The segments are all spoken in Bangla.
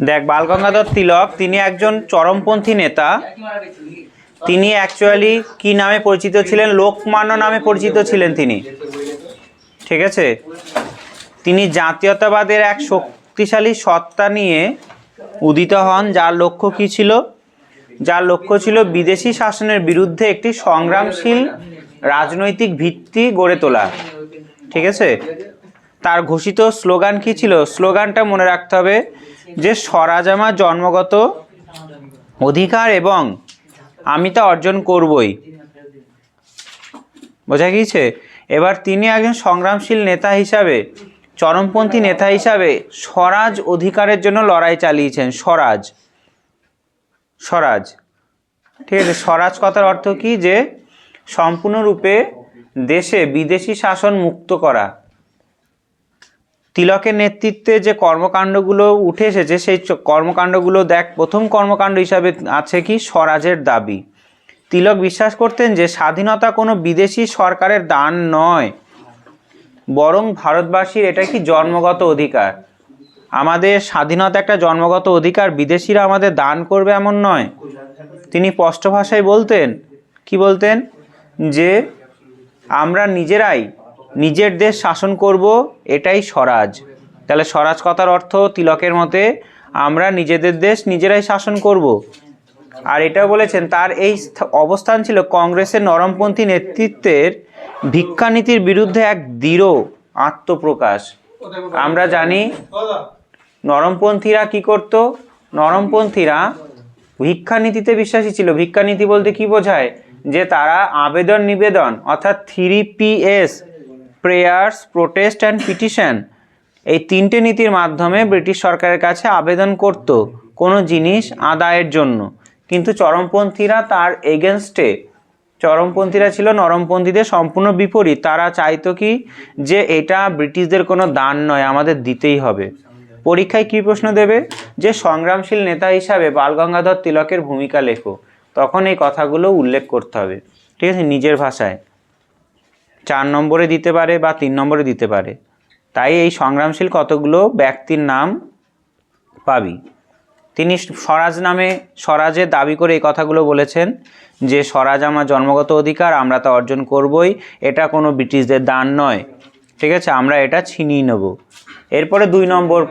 দেখ, বালগঙ্গাধর তিলক, তিনি একজন চরমপন্থী নেতা। তিনি অ্যাকচুয়ালি কি নামে পরিচিত ছিলেন? লোকমান্য নামে পরিচিত ছিলেন তিনি। ঠিক আছে? তিনি জাতীয়তাবাদের এক শক্তিশালী সত্তা নিয়ে উদিত হন, যার লক্ষ্য কী ছিল? যার লক্ষ্য ছিল বিদেশি শাসনের বিরুদ্ধে একটি সংগ্রামশীল রাজনৈতিক ভিত্তি গড়ে তোলা। ঠিক আছে? তার ঘোষিত স্লোগান কি ছিল? স্লোগানটা মনে রাখতে হবে যে স্বরাজ আমার জন্মগত অধিকার এবং আমি তা অর্জন করবই। বোঝা গিয়েছে? এবার তিনি একজন সংগ্রামশীল নেতা হিসাবে, চরমপন্থী নেতা হিসাবে স্বরাজ অধিকারের জন্য লড়াই চালিয়েছেন। স্বরাজ। স্বরাজ। ঠিক আছে, স্বরাজ কথার অর্থ কি? যে সম্পূর্ণরূপে দেশে বিদেশি শাসন মুক্ত করা। তিলকের নেতৃত্বে যে কর্মকাণ্ডগুলো উঠে এসেছে, সেই কর্মকাণ্ডগুলো দেখ, প্রথম কর্মকাণ্ড হিসাবে আছে কি? স্বরাজের দাবি। তিলক বিশ্বাস করতেন যে স্বাধীনতা কোনো বিদেশি সরকারের দান নয়, বরং ভারতবাসীর এটা কি জন্মগত অধিকার। আমাদের স্বাধীনতা একটা জন্মগত অধিকার, বিদেশিরা আমাদের দান করবে এমন নয়। তিনি স্পষ্ট ভাষায় বলতেন, কি বলতেন? যে আমরা নিজেরাই নিজের দেশ শাসন করব, এটাই স্বরাজ। তাহলে স্বরাজ কথার অর্থ তিলকের মতে, আমরা নিজেদের দেশ নিজেরাই শাসন করব। আর এটা বলেছেন, তার এই স্থ- অবস্থান ছিল কংগ্রেসের নরমপন্থী নেতৃত্বের ভিক্ষানীতির বিরুদ্ধে এক দৃঢ় আত্মপ্রকাশ। আমরা জানি নরমপন্থীরা কি করত? নরমপন্থীরা ভিক্ষানীতিতে বিশ্বাসী ছিল। ভিক্ষানীতি বলতে কি বোঝায়? যে তারা আবেদন নিবেদন অর্থাৎ three P S prayers protest and petition এই তিনটে নীতির মাধ্যমে ব্রিটিশ সরকারের কাছে আবেদন করত কোনো জিনিস আদায়ের জন্য। কিন্তু চরমপন্থীরা তার এগেনস্টে চরমপন্থীরা ছিল নরমপন্থীদের সম্পূর্ণ বিপরীত। তারা চাইতো কি যে এটা ব্রিটিশদের কোনো দান নয়, আমাদের দিতেই হবে। পরীক্ষায় কী প্রশ্ন দেবে? যে সংগ্রামশীল নেতা হিসাবে বালগঙ্গাধর তিলকের ভূমিকা লেখো। তখন এই কথাগুলো উল্লেখ করতে হবে। ঠিক আছে? নিজের ভাষায়। চার নম্বরে দিতে পারে বা তিন নম্বরে দিতে পারে। তাই এই সংগ্রামশীল কতগুলো ব্যক্তির নাম পাবি? তিনি স্বরাজ নামে স্বরাজের দাবি করে এই কথাগুলো বলেছেন যে, স্বরাজ আমার জন্মগত অধিকার, আমরা তা অর্জন করবই, এটা কোনো ব্রিটিশদের দান নয়। ঠিক আছে, আমরা এটা ছিনিয়ে নেব। এরপরে দুই নম্বর,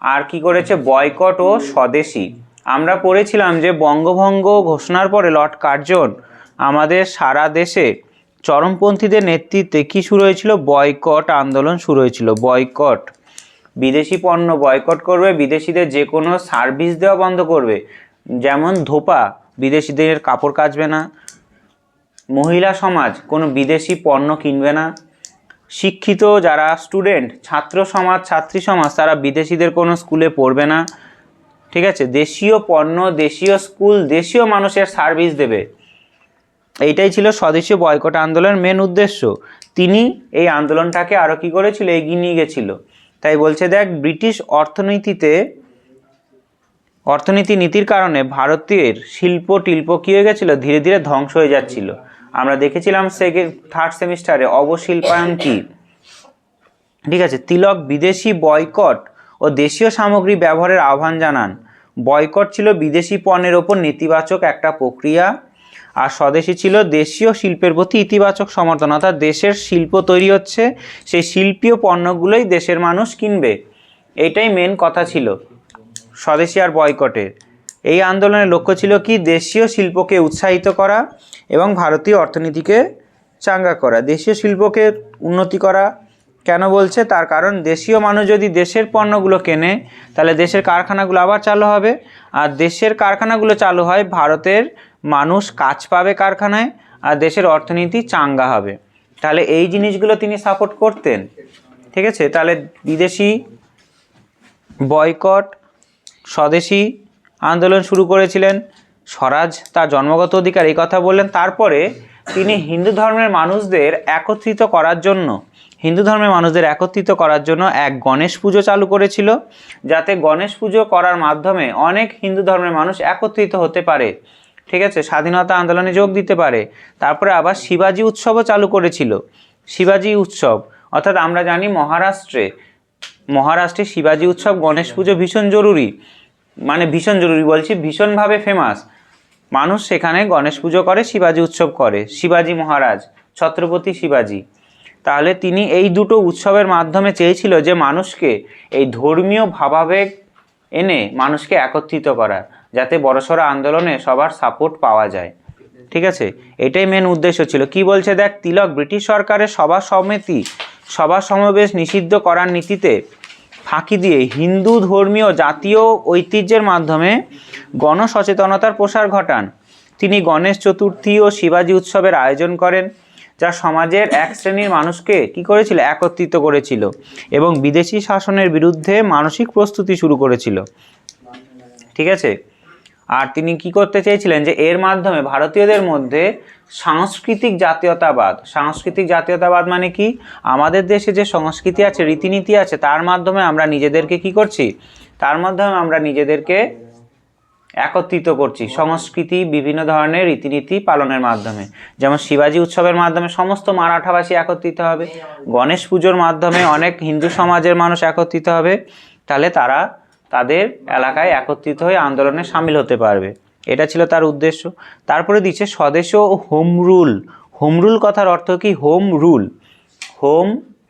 আর কি করেছে? বয়কট ও স্বদেশী। আমরা পড়েছিলাম যে, বঙ্গভঙ্গ ঘোষণার পরে লর্ড কার্জন আমাদের সারা দেশে চরমপন্থীদের নেতৃত্বে কি শুরু হয়েছিল? বয়কট আন্দোলন শুরু হয়েছিল। বয়কট। বিদেশি পণ্য বয়কট করবে, বিদেশিদের যে কোনো সার্ভিস দেওয়া বন্ধ করবে। যেমন ধোপা, বিদেশিদের কাপড় কাচবে না। মহিলা সমাজ, কোনো বিদেশি পণ্য কিনবে না। শিক্ষিত যারা স্টুডেন্ট, ছাত্র সমাজ, ছাত্রী সমাজ, তারা বিদেশিদের কোনো স্কুলে পড়বে না। ঠিক আছে? দেশীয় পণ্য, দেশীয় স্কুল, দেশীয় মানুষের সার্ভিস দেবে। এইটাই ছিল স্বদেশীয় বয়কট আন্দোলনের মেন উদ্দেশ্য। তিনি এই আন্দোলনটাকে আরও কী করেছিল? এগিয়ে নিয়ে গেছিল। তাই বলছে, দেখ, ব্রিটিশ অর্থনীতিতে, অর্থনীতি নীতির কারণে ভারতের শিল্প টিল্প কী হয়ে গেছিল? ধীরে ধীরে ধ্বংস হয়ে যাচ্ছিল। আমরা দেখেছিলাম সেকেন্ড থার্ড সেমিস্টারে অবশিল্পায়ন কী? ঠিক আছে, তিলক বিদেশি বয়কট ও দেশীয় সামগ্রী ব্যবহারের আহ্বান জানান। বয়কট ছিল বিদেশি পণ্যের ওপর নেতিবাচক একটা প্রক্রিয়া। আর স্বদেশী ছিল দেশীয় শিল্পের প্রতি ইতিবাচক সমর্থন। অর্থাৎ দেশের শিল্প তৈরি হচ্ছে, সেই শিল্পীয় পণ্যগুলোই দেশের মানুষ কিনবে। এটাই মেন কথা ছিল স্বদেশী আর বয়কটের এই আন্দোলনের লক্ষ্য ছিল কি? দেশীয় শিল্পকে উৎসাহিত করা এবং ভারতীয় অর্থনীতিকে চাঙ্গা করা। দেশীয় শিল্পকে উন্নতি করা কেন বলছে? তার কারণ দেশীয় মানুষ যদি দেশের পণ্যগুলো কেনে, তাহলে দেশের কারখানাগুলো আবার চালু হবে। আর দেশের কারখানাগুলো চালু হয় ভারতের মানুষ কাজ পাবে কারখানায় আর দেশের অর্থনীতি চাঙ্গা হবে। তাহলে এই জিনিসগুলো তিনি সাপোর্ট করতেন। ঠিক আছে? তাহলে বিদেশি বয়কট স্বদেশি আন্দোলন শুরু করেছিলেন। স্বরাজ তার জন্মগত অধিকার এই কথা বললেন। তারপরে তিনি হিন্দু ধর্মের মানুষদের একত্রিত করার জন্য, হিন্দু ধর্মের মানুষদের একত্রিত করার জন্য এক গণেশ পুজো চালু করেছিল, যাতে গণেশ পুজো করার মাধ্যমে অনেক হিন্দু ধর্মের মানুষ একত্রিত হতে পারে। ঠিক আছে, স্বাধীনতা আন্দোলনে যোগ দিতে পারে। তারপরে আবার শিবাজি উৎসবও চালু করেছিল। শিবাজি উৎসব, অর্থাৎ আমরা জানি মহারাষ্ট্রে মহারাষ্ট্রে শিবাজি উৎসব, গণেশ পুজো ভীষণ জরুরি। মানে ভীষণ জরুরি, বলছি ভীষণভাবে ফেমাস মানুষ সেখানে গণেশ পুজো করে, শিবাজি উৎসব করে। শিবাজি মহারাজ, ছত্রপতি শিবাজি। তাহলে তিনি এই দুটো উৎসবের মাধ্যমে চেয়েছিল যে মানুষকে এই ধর্মীয় ভাবাবেগ এনে মানুষকে একত্রিত করা যাতে বড়সড় আন্দোলনে সবার সাপোর্ট পাওয়া যায়। ঠিক আছে? এটাই মেন উদ্দেশ্য ছিল। কি বলছে দেখ, তিলক, ব্রিটিশ সরকারের সভা সমিতি, সভা সমাবেশ নিষিদ্ধ করার নীতিতে ফাঁকি দিয়ে হিন্দু ধর্মীয় জাতীয় ঐতিহ্যের মাধ্যমে গণসচেতনতার প্রসার ঘটান। তিনি গণেশ চতুর্থী ও শিবাজি উৎসবের আয়োজন করেন, যা সমাজের এক শ্রেণির মানুষকে কি করেছিল? একত্রিত করেছিল এবং বিদেশি শাসনের বিরুদ্ধে মানসিক প্রস্তুতি শুরু করেছিল। ঠিক আছে? আর তিনি কি করতে চেয়েছিলেন যে এর মাধ্যমে ভারতীয়দের মধ্যে সাংস্কৃতিক জাতীয়তাবাদ সাংস্কৃতিক জাতীয়তাবাদ মানে কি? আমাদের দেশে যে সংস্কৃতি আছে, রীতিনীতি আছে, তার মাধ্যমে আমরা নিজেদেরকে কি করছি? তার মাধ্যমে আমরা নিজেদেরকে একত্রিত করছি সংস্কৃতি, বিভিন্ন ধরনের রীতিনীতি পালনের মাধ্যমে। যেমন শিবাজি উৎসবের মাধ্যমে সমস্ত মারাঠাবাসী একত্রিত হবে। গণেশ পুজোর মাধ্যমে অনেক হিন্দু সমাজের মানুষ একত্রিত হবে। তাহলে তারা তাদের এলাকায় একত্রিত হয়ে আন্দোলনে সামিল হতে পারবে। এটা ছিল তার উদ্দেশ্য। তারপরে দিচ্ছে স্বদেশ ও হোম রুল। হোম রুল কথার অর্থ কি? Home rule. হোম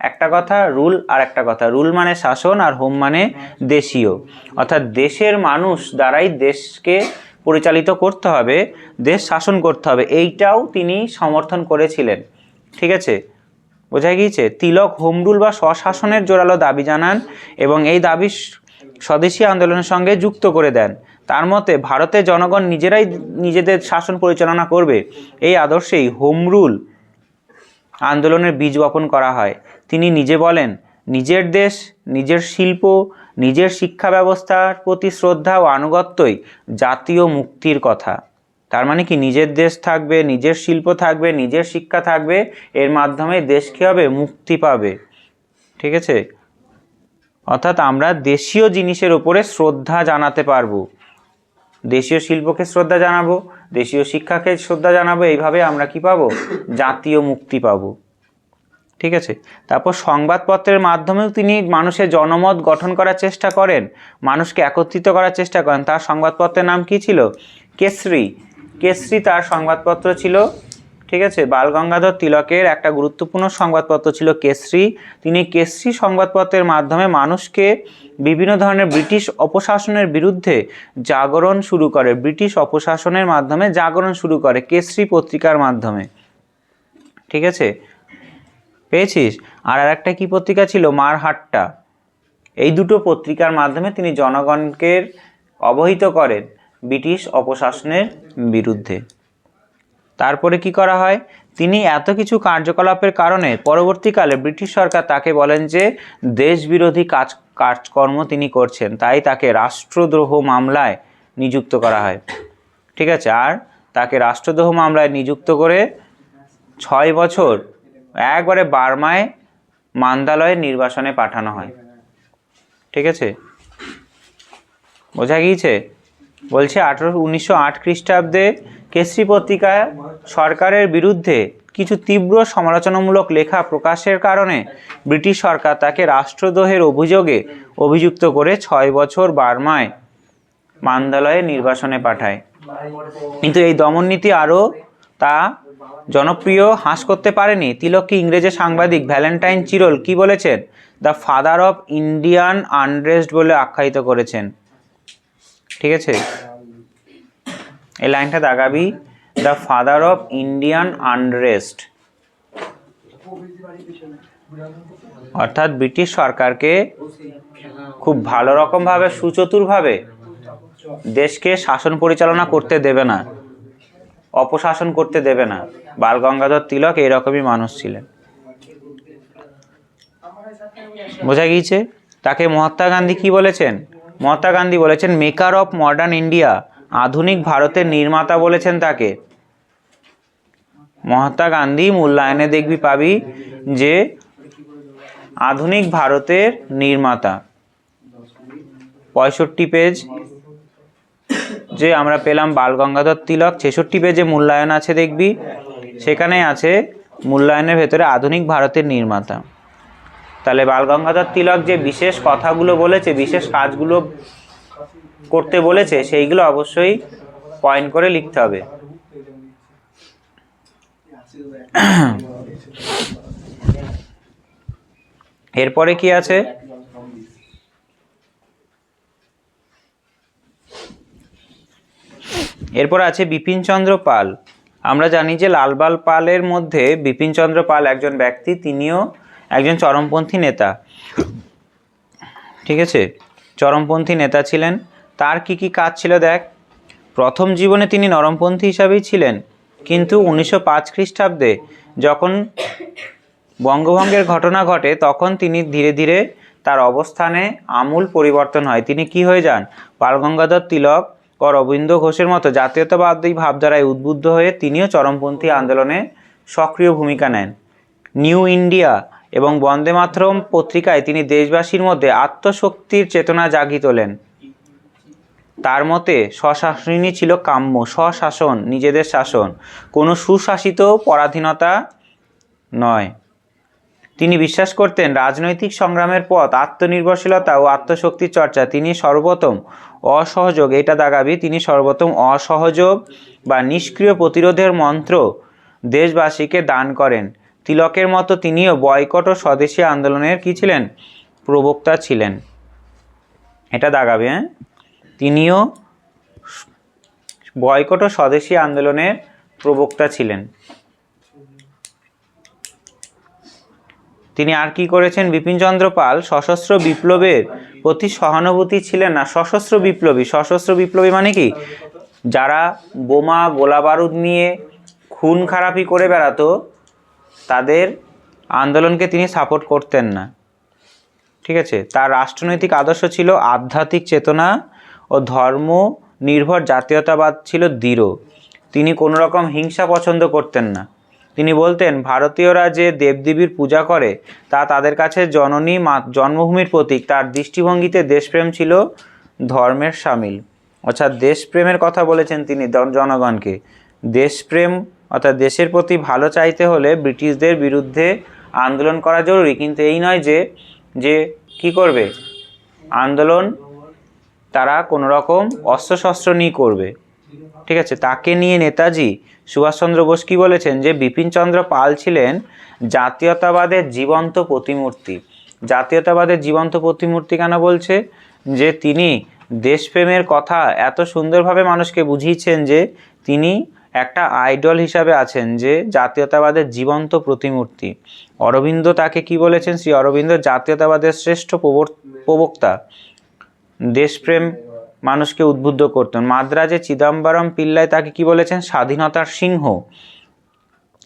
একটা কথা, রুল আর একটা কথা। রুল মানে শাসন আর হোম মানে দেশীয়। অর্থাৎ দেশের মানুষ দ্বারাই দেশকে পরিচালিত করতে হবে, দেশ শাসন করতে হবে। এইটাও তিনি সমর্থন করেছিলেন। ঠিক আছে? বোঝা গিয়েছে? তিলক হোম রুল বা স্বশাসনের জোরালো দাবি জানান এবং এই দাবি স্বদেশী আন্দোলনের সঙ্গে যুক্ত করে দেন। তার মতে, ভারতের জনগণ নিজেরাই নিজেদের শাসন পরিচালনা করবে। এই আদর্শেই হোম রুল আন্দোলনের বীজ বপন করা হয়। তিনি নিজে বলেন, নিজের দেশ, নিজের শিল্প, নিজের শিক্ষা ব্যবস্থার প্রতি শ্রদ্ধা ও আনুগত্যই জাতীয় মুক্তির কথা। তার মানে কি, নিজের দেশ থাকবে, নিজের শিল্প থাকবে, নিজের শিক্ষা থাকবে, এর মাধ্যমে দেশ কী হবে? মুক্তি পাবে। ঠিক আছে? অর্থাৎ আমরা দেশীয় জিনিসের উপরে শ্রদ্ধা জানাতে পারব। দেশীয় শিল্পকে শ্রদ্ধা জানাব, দেশীয় শিক্ষাকে শ্রদ্ধা জানাব, এইভাবে আমরা কি পাবো? জাতীয় মুক্তি পাবো। ঠিক আছে? তারপর সংবাদপত্রের মাধ্যমেও তিনি মানুষের জনমত গঠন করার চেষ্টা করেন, মানুষকে একত্রিত করার চেষ্টা করেন। তার সংবাদপত্রের নাম কি ছিল? কেশরী কেশরী তার সংবাদপত্র ছিল ঠিক আছে? বালগঙ্গাধর তিলকের একটা গুরুত্বপূর্ণ সংবাদপত্র ছিল কেশরী। তিনি কেশরী সংবাদপত্রের মাধ্যমে মানুষকে বিভিন্ন ধরনের ব্রিটিশ অপশাসনের বিরুদ্ধে জাগরণ শুরু করে। ব্রিটিশ অপশাসনের মাধ্যমে জাগরণ শুরু করে কেশরী পত্রিকার মাধ্যমে। ঠিক আছে? পেয়েছিস? আর আর একটা কী পত্রিকা ছিল? মারহাট্টা। এই দুটো পত্রিকার মাধ্যমে তিনি জনগণকে অবহিত করেন ব্রিটিশ অপশাসনের বিরুদ্ধে। তারপরে কি করা হয়? তিনি এত কিছু কার্যকলাপের কারণে পরবর্তীকালে ব্রিটিশ সরকার তাকে বলেন যে, দেশবিরোধী কাজ, কাজকর্ম তিনি করছেন, তাই তাকে রাষ্ট্রদ্রোহ মামলায় নিযুক্ত করা হয়। ঠিক আছে, আর তাকে রাষ্ট্রদ্রোহ মামলায় নিযুক্ত করে ছয় বছর একবারে বার্মায় মান্দালয়ের নির্বাসনে পাঠানো হয়। ঠিক আছে? বোঝা গিয়েছে? বলছে আঠারো, উনিশশো আট খ্রিস্টাব্দে কেশরী পত্রিকা সরকারের বিরুদ্ধে কিছু তীব্র সমালোচনামূলক লেখা প্রকাশের কারণে ব্রিটিশ সরকার তাকে রাষ্ট্রদ্রোহের অভিযোগে অভিযুক্ত করে ছয় বছর বার্মায় মান্দালয়ে নির্বাসনে পাঠায়। কিন্তু এই দমননীতি আরও তা জনপ্রিয় হ্রাস করতে পারেনি। তিলককে ইংরেজি সাংবাদিক ভ্যালেন্টাইন চিরল কি বলেছেন? The father of Indian unrest বলে আখ্যায়িত করেছেন। ঠিক আছে? এই লাইনটা দাগাবি the father of Indian unrest অর্থাৎ ব্রিটিশ সরকারকে খুব ভালো রকমভাবে, সুচতুরভাবে দেশকে শাসন পরিচালনা করতে দেবে না, অপশাসন করতে দেবে না। বাল গঙ্গাধর তিলক এইরকমই মানুষ ছিলেন। বোঝা গিয়েছে? তাকে মহাত্মা গান্ধী কি বলেছেন? মহাত্মা গান্ধী বলেছেন মেকার অফ মডার্ন ইন্ডিয়া আধুনিক ভারতের নির্মাতা বলেছেন তাকে। মহাত্মা গান্ধী মূল্যায়নে দেখবি পাবি যে আধুনিক ভারতের নির্মাতা। পঁয়ষট্টি পেজ যে আমরা পেলাম বাল গঙ্গাধর তিলক, ছেষট্টি পেজে মূল্যায়ন আছে দেখবি। সেখানে আছে মূল্যায়নের ভেতরে আধুনিক ভারতের নির্মাতা। তাহলে বালগঙ্গাধর তিলক যে বিশেষ কথাগুলো বলেছে, বিশেষ কাজগুলো করতে বলেছে, সেইগুলো অবশ্যই পয়েন্ট করে লিখতে হবে। এরপরে কি আছে? এরপর আছে বিপিনচন্দ্র পাল। আমরা জানি যে লালবাল পালের মধ্যে বিপিনচন্দ্র পাল একজন ব্যক্তি, তিনিও একজন চরমপন্থী নেতা। ঠিক আছে? চরমপন্থী নেতা ছিলেন। তার কি কি কাজ ছিল দেখ। প্রথম জীবনে তিনি নরমপন্থী হিসাবেই ছিলেন, কিন্তু উনিশশো পাঁচ খ্রিস্টাব্দে যখন বঙ্গভঙ্গের ঘটনা ঘটে, তখন তিনি ধীরে ধীরে তার অবস্থানে আমূল পরিবর্তন হয়। তিনি কি হয়ে যান? বালগঙ্গাধর তিলক ও রবীন্দ্র ঘোষের মতো জাতীয়তাবাদী ভাবধারায় উদ্বুদ্ধ হয়ে তিনিও চরমপন্থী আন্দোলনে সক্রিয় ভূমিকা নেন। নিউ ইন্ডিয়া এবং বন্দে মাতরম পত্রিকায় তিনি দেশবাসীর মধ্যে আত্মশক্তির চেতনা জাগিয়ে তোলেন। তার মতে, স্বশাসনই ছিল কাম্য, স্বশাসন, নিজেদের শাসন। কোনো সুশাসিত পরাধীনতা নয়। তিনি বিশ্বাস করতেন, রাজনৈতিক সংগ্রামের পথ, আত্মনির্ভরশীলতা ও আত্মশক্তির চর্চা, তিনি সর্বপ্রথম অসহযোগ, এটা দাগাবি, তিনি সর্বপ্রথম অসহযোগ বা নিষ্ক্রিয় প্রতিরোধের মন্ত্র দেশবাসীকে দান করেন। তিলকের মতো তিনিও বয়কট ও স্বদেশী আন্দোলনের কি ছিলেন? প্রবক্তা ছিলেন। এটা দাগাবে হ্যাঁ? তিনিও বয়কট ও স্বদেশী আন্দোলনের প্রবক্তা ছিলেন। তিনি আর কি করেছেন? বিপিনচন্দ্র পাল সশস্ত্র বিপ্লবের প্রতি সহানুভূতি ছিলেন না। সশস্ত্র বিপ্লবী। সশস্ত্র বিপ্লবী মানে কি? যারা বোমা, গোলা বারুদ নিয়ে খুন খারাপি করে বেড়াতো, তাদের আন্দোলনকে তিনি সাপোর্ট করতেন না। ঠিক আছে? তার রাষ্ট্রনৈতিক আদর্শ ছিল আধ্যাত্মিক চেতনা ও ধর্ম নির্ভর জাতীয়তাবাদ ছিল দৃঢ়। তিনি কোনো রকম হিংসা পছন্দ করতেন না। তিনি বলতেন, ভারতীয়রা যে দেবদেবীর পূজা করে, তা তাদের কাছে জননী মা জন্মভূমির প্রতীক। তার দৃষ্টিভঙ্গিতে দেশপ্রেম ছিল ধর্মের সামিল। অর্থাৎ দেশপ্রেমের কথা বলেছেন তিনি জনগণকে। দেশপ্রেম, অর্থাৎ দেশের প্রতি ভালো চাইতে হলে ব্রিটিশদের বিরুদ্ধে আন্দোলন করা জরুরি। কিন্তু এই নয় যে যে কি করবে? আন্দোলন তারা কোনো রকম অস্ত্রশস্ত্র নিয়ে করবে। ঠিক আছে? তাকে নিয়ে নেতাজি সুভাষচন্দ্র বোস কি বলেছেন যে, বিপিনচন্দ্র পাল ছিলেন জাতীয়তাবাদের জীবন্ত প্রতিমূর্তি। জাতীয়তাবাদের জীবন্ত প্রতিমূর্তি কেন বলছে? যে, তিনি দেশপ্রেমের কথা এত সুন্দরভাবে মানুষকে বুঝিয়েছেন যে, তিনি একটা আইডল হিসাবে আছেন যে, জাতীয়তাবাদের জীবন্ত প্রতিমূর্তি। অরবিন্দ তাকে কি বলেছেন? শ্রী অরবিন্দ জাতীয়তাবাদের শ্রেষ্ঠ প্রবক্তা। দেশপ্রেম মানুষকে উদ্বুদ্ধ করতেন। মাদ্রাজে চিদম্বরম পিল্লাই তাকে কি বলেছেন? স্বাধীনতার সিংহ।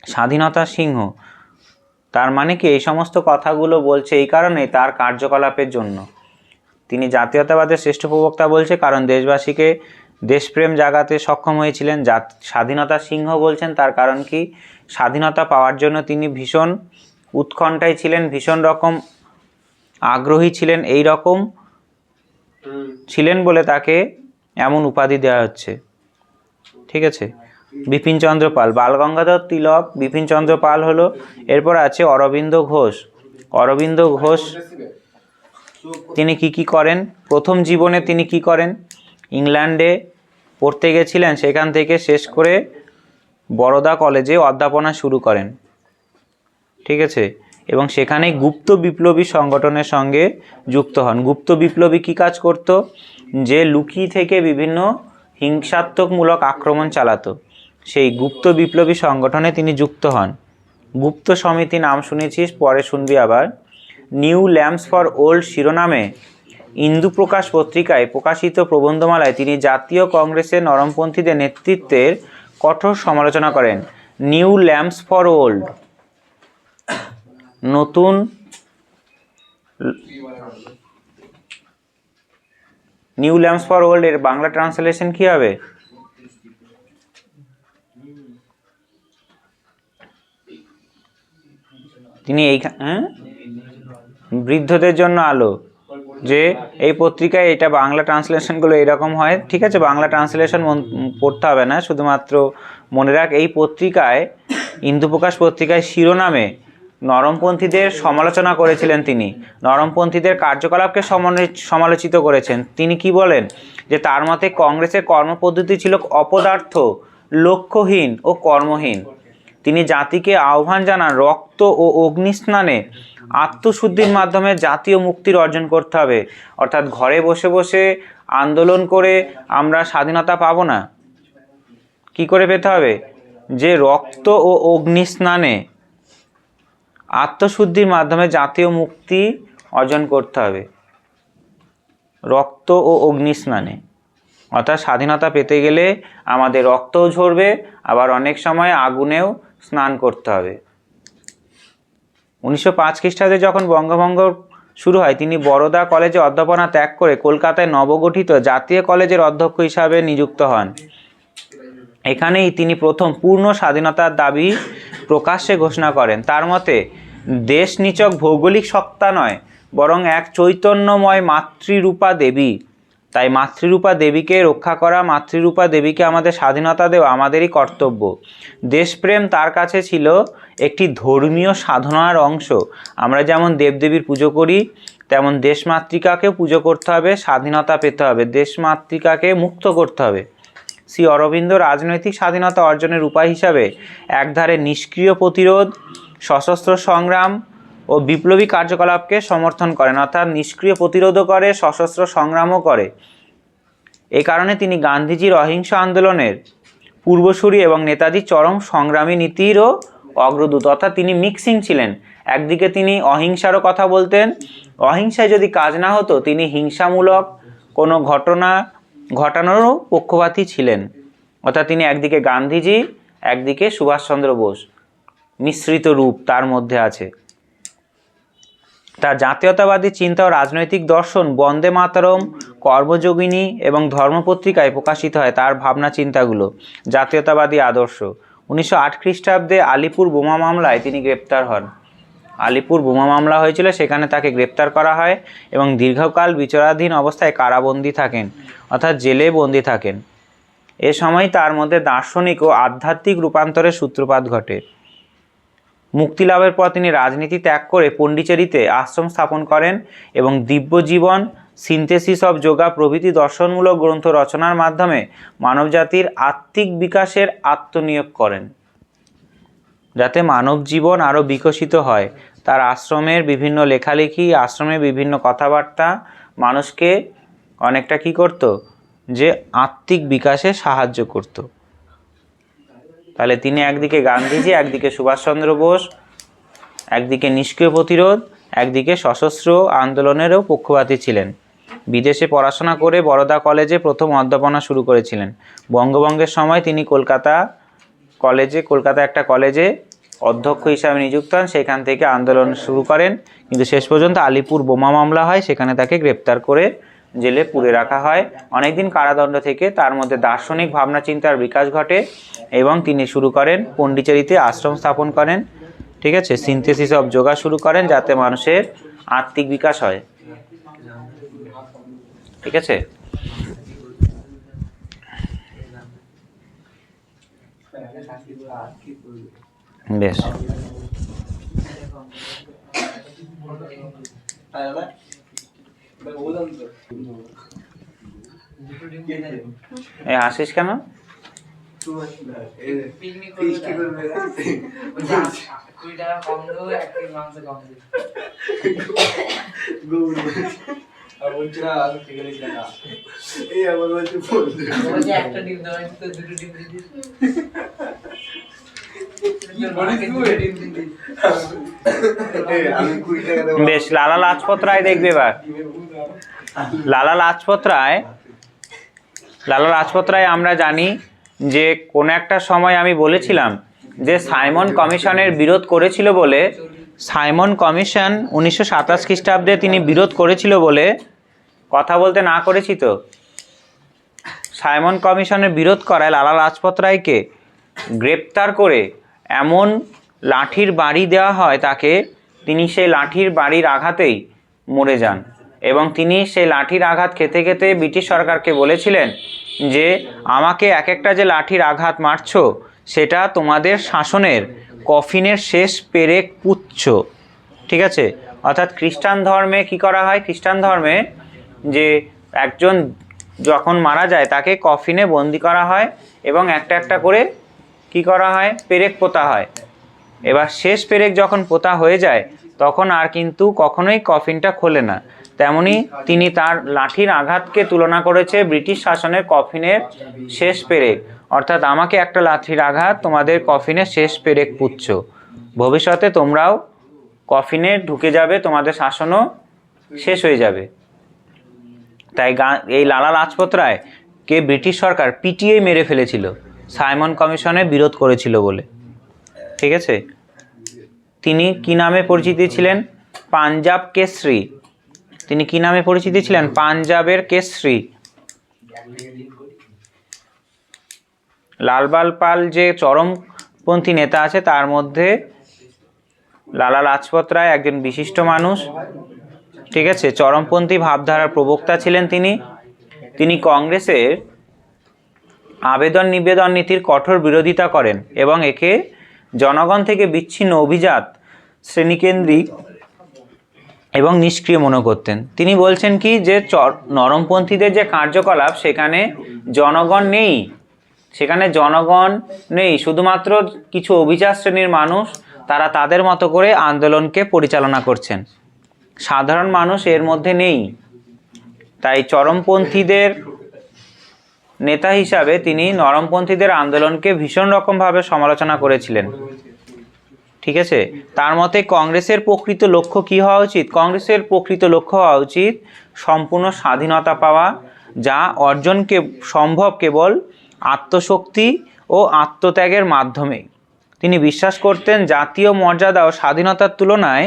স্বাধীনতার সিংহ। তার মানে কি? এই সমস্ত কথাগুলো বলছে এই কারণে তার কার্যকলাপের জন্য। তিনি জাতীয়তাবাদের শ্রেষ্ঠ প্রবক্তা বলছে, কারণ দেশবাসীকে দেশপ্রেম জাগাতে সক্ষম হয়েছিলেন। জাত স্বাধীনতা সিংহ বলছেন, তার কারণ কি? স্বাধীনতা পাওয়ার জন্য তিনি ভীষণ উৎকণ্ঠায় ছিলেন, ভীষণ রকম আগ্রহী ছিলেন, এই রকম ছিলেন বলে তাকে এমন উপাধি দেওয়া হচ্ছে। ঠিক আছে? বিপিনচন্দ্র পাল। বালগঙ্গাধর তিলক, বিপিনচন্দ্র পাল হলো, এরপর আছে অরবিন্দ ঘোষ। অরবিন্দ ঘোষ, তিনি কি কি করেন? প্রথম জীবনে তিনি কি করেন? ইংল্যান্ডে পড়তে গেছিলেন, সেখান থেকে শেষ করে বরোদা কলেজে অধ্যাপনা শুরু করেন। ঠিক আছে? এবং সেখানেই গুপ্ত বিপ্লবী সংগঠনের সঙ্গে যুক্ত হন। গুপ্ত বিপ্লবী কী কাজ করত? যে লুকি থেকে বিভিন্ন হিংসাত্মকমূলক আক্রমণ চালাতো। সেই গুপ্ত বিপ্লবী সংগঠনে তিনি যুক্ত হন। গুপ্ত সমিতি নাম শুনেছিস, পরে শুনবি আবার। নিউ ল্যাম্পস ফর ওল্ড শিরোনামে ইন্দু প্রকাশ পত্রিকায় প্রকাশিত প্রবন্ধমালায় তিনি জাতীয় কংগ্রেসের নরমপন্থীদের নেতৃত্বের কঠোর সমালোচনা করেন। নিউ ল্যাম্পস ফর ওল্ড নতুন নিউ ল্যাম্পস ফর ওল্ড এর বাংলা ট্রান্সলেশন কি হবে? তিনি এই হ্যাঁ? বৃদ্ধদের জন্য আলো। যে এই পত্রিকায় এটা বাংলা ট্রান্সলেশনগুলো এরকম হয়, ঠিক আছে? বাংলা ট্রান্সলেশন পড়তে হবে না, শুধুমাত্র মনে রাখ, এই পত্রিকায়, ইন্দুপ্রকাশ পত্রিকায় শিরোনামে নরমপন্থীদের সমালোচনা করেছিলেন তিনি। নরমপন্থীদের কার্যকলাপকে সমালোচিত করেছেন। তিনি কি বলেন? যে তার মতে কংগ্রেসের কর্মপদ্ধতি ছিল অপদার্থ, লক্ষ্যহীন ও কর্মহীন। তিনি জাতিকে আহ্বান জানান রক্ত ও অগ্নিস্নানে আত্মশুদ্ধির মাধ্যমে জাতীয় মুক্তির অর্জন করতে হবে। অর্থাৎ ঘরে বসে বসে আন্দোলন করে আমরা স্বাধীনতা পাবো না। কি করে পেতে হবে? যে রক্ত ও অগ্নিস্নানে আত্মশুদ্ধির মাধ্যমে জাতীয় মুক্তি অর্জন করতে হবে। রক্ত ও অগ্নিস্নানে। অর্থাৎ স্বাধীনতা পেতে গেলে আমাদের রক্তও ঝরবে, আবার অনেক সময় আগুনেও স্নান করতে হবে। উনিশশো পাঁচ খ্রিস্টাব্দে যখন বঙ্গভঙ্গ শুরু হয়, তিনি বরোদা কলেজে অধ্যাপনা ত্যাগ করে কলকাতায় নবগঠিত জাতীয় কলেজের অধ্যক্ষ হিসাবে নিযুক্ত হন। এখানেই তিনি প্রথম পূর্ণ স্বাধীনতার দাবি প্রকাশ্যে ঘোষণা করেন। তার মতে দেশ নিচক ভৌগোলিক সত্তা নয়, বরং এক চৈতন্যময় মাতৃরূপা দেবী। তাই মাতৃরূপা দেবীকে রক্ষা করা, মাতৃরূপা দেবীকে আমাদের স্বাধীনতা দেওয়া আমাদেরই কর্তব্য। দেশপ্রেম তার কাছে ছিল একটি ধর্মীয় সাধনার অংশ। আমরা যেমন দেবদেবীর পুজো করি, তেমন দেশমাতৃকাকেও পুজো করতে হবে, স্বাধীনতা পেতে হবে, দেশমাতৃকাকে মুক্ত করতে হবে। শ্রী অরবিন্দ রাজনৈতিক স্বাধীনতা অর্জনের উপায় হিসাবে একধারে নিষ্ক্রিয় প্রতিরোধ, সশস্ত্র সংগ্রাম ও বিপ্লবী কার্যকলাপকে সমর্থন করেন, অর্থাৎ নিষ্ক্রিয় প্রতিরোধও করে, সশস্ত্র সংগ্রামও করে। এ কারণে তিনি গান্ধীজির অহিংস আন্দোলনের পূর্বসূরি এবং নেতাজির চরম সংগ্রামী নীতিরও অগ্রদূত। অর্থাৎ তিনি মিক্সিং ছিলেন। একদিকে তিনি অহিংসারও কথা বলতেন। অহিংসায় যদি কাজ না হতো, তিনি হিংসামূলক কোনো ঘটনা ঘটানোরও পক্ষপাতী ছিলেন। অর্থাৎ তিনি একদিকে গান্ধীজি, একদিকে সুভাষচন্দ্র বোস মিশ্রিত রূপ তার মধ্যে আছে। তার জাতীয়তাবাদী চিন্তা ও রাজনৈতিক দর্শন বন্দে মাতরম, কর্মযোগিনী এবং ধর্মপত্রিকায় প্রকাশিত হয় তার ভাবনা চিন্তাগুলো, জাতীয়তাবাদী আদর্শ। উনিশশো আট খ্রিস্টাব্দে আলিপুর বোমা মামলায় তিনি গ্রেপ্তার হন। আলিপুর বোমা মামলা হয়েছিল, সেখানে তাকে গ্রেপ্তার করা হয় এবং দীর্ঘকাল বিচারাধীন অবস্থায় কারাবন্দী থাকেন, অর্থাৎ জেলে বন্দী থাকেন। এ সময় তার মধ্যে দার্শনিক ও আধ্যাত্মিক রূপান্তরের সূত্রপাত ঘটে। মুক্তি লাভের পর তিনি রাজনীতি ত্যাগ করে পণ্ডিচেরিতে আশ্রম স্থাপন করেন এবং Divya Jivan synthesis of yoga প্রভৃতি দর্শনমূলক গ্রন্থ রচনার মাধ্যমে মানবজাতির আত্মিক বিকাশের আত্মনিয়োগ করেন। যাতে মানব জীবন আরও বিকশিত হয়। তার আশ্রমের বিভিন্ন লেখালেখি, আশ্রমে বিভিন্ন কথাবার্তা মানুষকে অনেকটা কি করত? যে আত্মিক বিকাশে সাহায্য করতো। তাহলে তিনি একদিকে গান্ধীজি, একদিকে সুভাষচন্দ্র বোস, একদিকে নিষ্ক্রিয় প্রতিরোধ, একদিকে সশস্ত্র আন্দোলনেরও পক্ষপাতী ছিলেন। বিদেশে পড়াশোনা করে বরোদা কলেজে প্রথম অধ্যাপনা শুরু করেছিলেন। বঙ্গভঙ্গের সময় তিনি কলকাতা কলেজে, কলকাতা একটা কলেজে অধ্যক্ষ হিসাবে নিযুক্ত হন, সেখান থেকে আন্দোলন শুরু করেন। কিন্তু শেষ পর্যন্ত আলিপুর বোমা মামলা হয়, সেখানে তাকে গ্রেপ্তার করে জেলে পুরে রাখা হয়। অনেকদিন কারাদণ্ড থেকে তার মধ্যে দার্শনিক ভাবনা চিন্তার বিকাশ ঘটে এবং তিনি শুরু করেন, পণ্ডিচেরিতে আশ্রম স্থাপন করেন, ঠিক আছে? সিনথেসিস অব যোগা শুরু করেন, যাতে মানুষের আত্মিক বিকাশ হয়। ঠিক আছে বেশ এ হাসিস কেন পিকনিক করবে কুড়ি টাকা কম দেবো এক কেজি মাংস কম দেবো বলছে। একটা ডিম তো দুটো ডিম দিদি বেশ লালা লাজপত রায় দেখবে এবার। লালা লাজপত রায় লালা লাজপত রায় আমরা জানি যে কোনো একটা সময় আমি বলেছিলাম যে সাইমন কমিশনের বিরোধ করেছিল বলে সাইমন কমিশন উনিশশো সাতাশ খ্রিস্টাব্দে তিনি বিরোধ করেছিল বলে কথা বলতে না করেছি তো। সাইমন কমিশনের বিরোধ করায় লালা লাজপত রায়কে গ্রেপ্তার করে এমন লাঠির বাড়ি দেওয়া হয় তাকে, তিনি সেই লাঠির বাড়ির আঘাতেই মরে যান। এবং তিনি সেই লাঠির আঘাত খেতে খেতে ব্রিটিশ সরকারকে বলেছিলেন যে, আমাকে এক একটা যে লাঠির আঘাত মারছো, সেটা তোমাদের শাসনের কফিনের শেষ পেরেক পুচ্ছ ঠিক আছে? অর্থাৎ খ্রিস্টান ধর্মে কি করা হয়? খ্রিস্টান ধর্মে যে একজন যখন মারা যায়, তাকে কফিনে বন্দি করা হয় এবং একটা একটা করে কি করা হয়? পেরেক পোতা হয়। এবার শেষ পেরেক যখন পোতা হয়ে যায়, তখন আর কিন্তু কখনোই কফিনটা খোলে না। তেমনি তিনি তার লাঠির আঘাতকে তুলনা করেছে ব্রিটিশ শাসনের কফিনের শেষ পেরেক। অর্থাৎ আমাকে একটা লাঠির আঘাত, তোমাদের কফিনের শেষ পেরেক পুচ্ছ। ভবিষ্যতে তোমরাও কফিনে ঢুকে যাবে, তোমাদের শাসনও শেষ হয়ে যাবে। তাই এই লালা লাজপত রায় কে ব্রিটিশ সরকার পিটিয়ে মেরে ফেলেছিল। সাইমন কমিশনে বিরোধ করেছিল বলে। ঠিক আছে? তিনি কি নামে পরিচিত ছিলেন? পাঞ্জাব কেশরী। তিনি কি নামে পরিচিত ছিলেন? পাঞ্জাবের কেশরী। লালবাল পাল যে চরমপন্থী নেতা আছে, তার মধ্যে লালা লাজপত রায় একজন বিশিষ্ট মানুষ। ঠিক আছে? চরমপন্থী ভাবধারার প্রবক্তা ছিলেন তিনি। তিনি কংগ্রেসের আবেদন নিবেদন নীতির কঠোর বিরোধিতা করেন এবং একে জনগণ থেকে বিচ্ছিন্ন অভিজাত শ্রেণীকেন্দ্রিক এবং নিষ্ক্রিয় মনে করতেন। তিনি বলছেন কি যে নরমপন্থীদের যে কার্যকলাপ, সেখানে জনগণ নেই। সেখানে জনগণ নেই। শুধুমাত্র কিছু অভিজাত শ্রেণির মানুষ তারা তাদের মতো করে আন্দোলনকে পরিচালনা করছেন। সাধারণ মানুষ এর মধ্যে নেই। তাই চরমপন্থীদের নেতা হিসাবে তিনি নরমপন্থীদের আন্দোলনকে ভীষণ রকমভাবে সমালোচনা করেছিলেন। ঠিক আছে? তার মতে কংগ্রেসের প্রকৃত লক্ষ্য কী হওয়া উচিত? কংগ্রেসের প্রকৃত লক্ষ্য হওয়া উচিত সম্পূর্ণ স্বাধীনতা পাওয়া, যা অর্জনকে সম্ভব কেবল আত্মশক্তি ও আত্মত্যাগের মাধ্যমে তিনি বিশ্বাস করতেন জাতীয় মর্যাদা ও স্বাধীনতার তুলনায়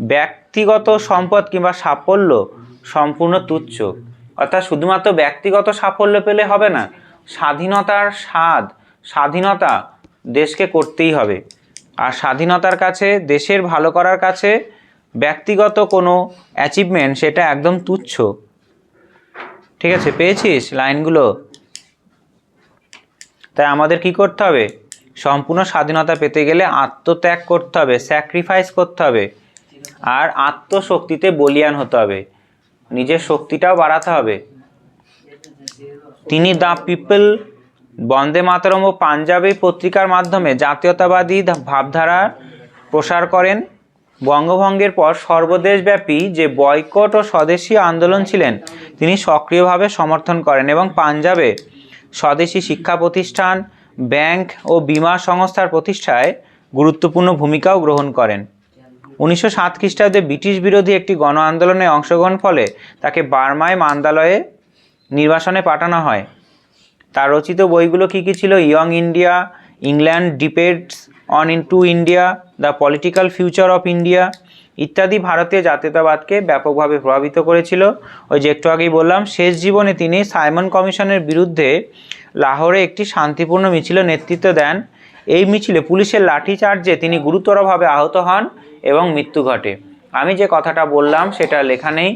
ব্যক্তিগত সম্পদ কিংবা সাফল্য সম্পূর্ণ তুচ্ছ। অর্থাৎ শুধুমাত্র ব্যক্তিগত সাফল্য পেলে হবে না, স্বাধীনতার স্বাদ, স্বাধীনতা দেশকে করতেই হবে। আর স্বাধীনতার কাছে, দেশের ভালো করার কাছে ব্যক্তিগত কোনো অ্যাচিভমেন্ট সেটা একদম তুচ্ছ। ঠিক আছে, পেয়েছিস লাইনগুলো? তাই আমাদের কি করতে হবে? সম্পূর্ণ স্বাধীনতা পেতে গেলে আত্মত্যাগ করতে হবে স্যাক্রিফাইস করতে হবে। আর আত্মশক্তিতে বলিয়ান হতে হবে। নিজের শক্তিটাও বাড়াতে হবে। তিনি দ্য পিপল, বন্দে মাতরম ও পাঞ্জাবি পত্রিকার মাধ্যমে জাতীয়তাবাদী ভাবধারা প্রসার করেন। বঙ্গভঙ্গের পর সর্বদেশব্যাপী যে বয়কট ও স্বদেশী আন্দোলন ছিলেন, তিনি সক্রিয়ভাবে সমর্থন করেন এবং পাঞ্জাবে স্বদেশী শিক্ষা প্রতিষ্ঠান, ব্যাংক ও বীমা সংস্থার প্রতিষ্ঠায় গুরুত্বপূর্ণ ভূমিকাও গ্রহণ করেন। উনিশশো সাত খ্রিস্টাব্দে ব্রিটিশ বিরোধী একটি গণ আন্দোলনে অংশগ্রহণ ফলে তাকে বার্মায় মান্দালয়ে নির্বাসনে পাঠানো হয়। তার রচিত বইগুলো কী কী ছিল? Young India, England debts on in to India, the political future of India ইত্যাদি ভারতীয় জাতীয়তাবাদকে ব্যাপকভাবে প্রভাবিত করেছিল। ওই যে একটু আগেই বললাম, শেষ জীবনে তিনি সাইমন কমিশনের বিরুদ্ধে লাহোরে একটি শান্তিপূর্ণ মিছিলে নেতৃত্ব দেন। এই মিছিলে পুলিশের লাঠিচার্জে তিনি গুরুতরভাবে আহত হন। এবং মৃত্যু ঘটে। আমি যে কথাটা বললাম সেটা লেখা নেই,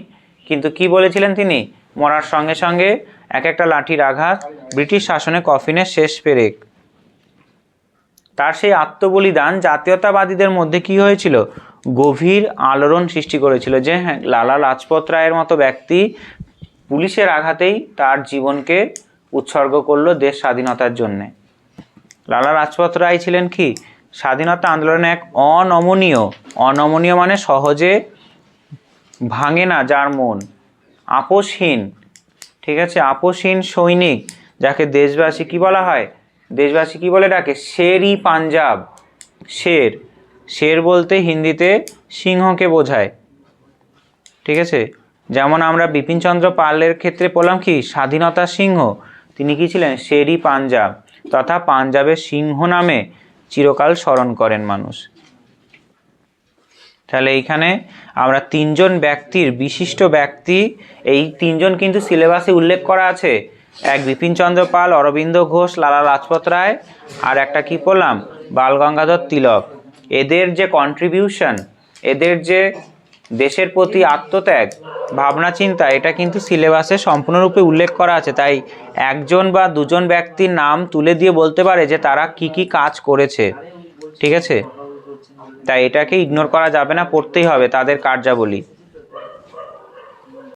কিন্তু কি বলেছিলেন তিনি? মরার সঙ্গে সঙ্গে এক একটা লাঠির আঘাত ব্রিটিশ শাসনে কফিনের শেষ পেরেক। তার সেই আত্মবলিদান জাতীয়তাবাদীদের মধ্যে কি হয়েছিল? গভীর আলোড়ন সৃষ্টি করেছিল যে হ্যাঁ লালা লাজপত রায়ের মতো ব্যক্তি পুলিশের আঘাতেই তার জীবনকে উৎসর্গ করল দেশ স্বাধীনতার জন্যে। লালা লাজপত রায় ছিলেন কি? স্বাধীনতা আন্দোলনে এক অনমনীয় অনমনীয় মানে সহজে ভাঙে না যার মন। আপোষহীন, ঠিক আছে? আপোষহীন সৈনিক, যাকে দেশবাসী কি বলা হয়? দেশবাসী কি বলে ডাকে? শেরই পাঞ্জাব। শের। শের বলতে হিন্দিতে সিংহকে বোঝায়। ঠিক আছে? যেমন আমরা বিপিনচন্দ্র পালের ক্ষেত্রে বললাম কি? স্বাধীনতা সিংহ। তিনি কি ছিলেন? শেরই পাঞ্জাব। তথা পাঞ্জাবের সিংহ নামে চিরকাল স্মরণ করেন মানুষ। তাহলে এইখানে আমরা তিনজন ব্যক্তির বিশিষ্ট ব্যক্তি, এই তিনজন কিন্তু সিলেবাসে উল্লেখ করা আছে। এক বিপিনচন্দ্র পাল, অরবিন্দ ঘোষ, লালা লাজপত রায়, আর একটা কি বললাম বালগঙ্গাধর তিলক। এদের যে কন্ট্রিবিউশন এদের যে দেশের প্রতি আত্মত্যাগ, ভাবনা, চিন্তা, এটা কিন্তু সিলেবাসে সম্পূর্ণরূপে উল্লেখ করা আছে। তাই একজন বা দুজন ব্যক্তির নাম তুলে দিয়ে বলতে পারে যে তারা কি কি কাজ করেছে। ঠিক আছে? তাই এটাকে ইগনোর করা যাবে না, পড়তেই হবে তাদের কার্যাবলী।